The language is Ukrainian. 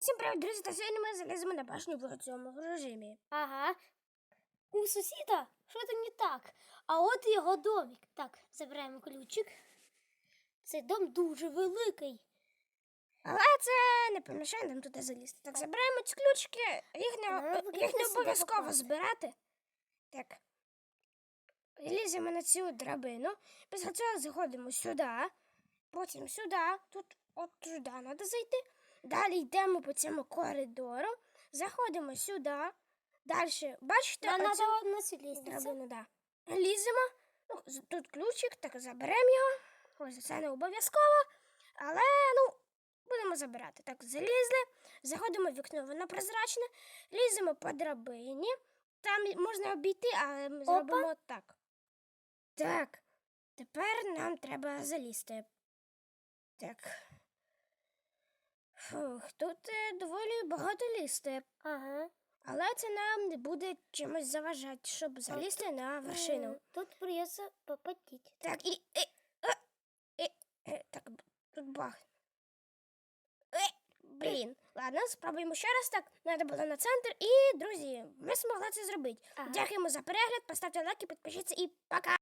Всім привіт, друзі, та сьогодні ми заліземо на башню в цьому режимі. Ага. У сусіда що-то не так. А от його домик. Так, забираємо ключик. Цей дом дуже великий. Але це не помішає нам туди залізти. Так, забираємо ці ключики, їх не, їх не обов'язково збирати. Так. Ліземо на цю драбину. Після цього заходимо сюди, потім сюди, тут от туди треба зайти. Далі йдемо по цьому коридору, заходимо сюди. Далі, бачите, оцю- треба лестниця. Драбину, да. Ліземо. Ну, тут ключик, так заберемо його. Ось це не обов'язково. Але ну, будемо забирати. Так, залізли, заходимо в вікно, воно прозрачне, ліземо по драбині. Там можна обійти, але ми зробимо так. Так. Тепер нам треба залізти. Так. Фух, тут е, доволі багато лізти. Ага. Але це нам не буде чимось заважати, щоб залізти на вершину. Е, Тут придется попотеть. Так, і. Е, е, е, е, так, тут баг. Е, блін. Ладно, спробуємо ще раз так. Треба було на центр. І, друзі, ми змогли це зробити. Ага. Дякуємо за перегляд, поставте лайк і підпишіться і пока!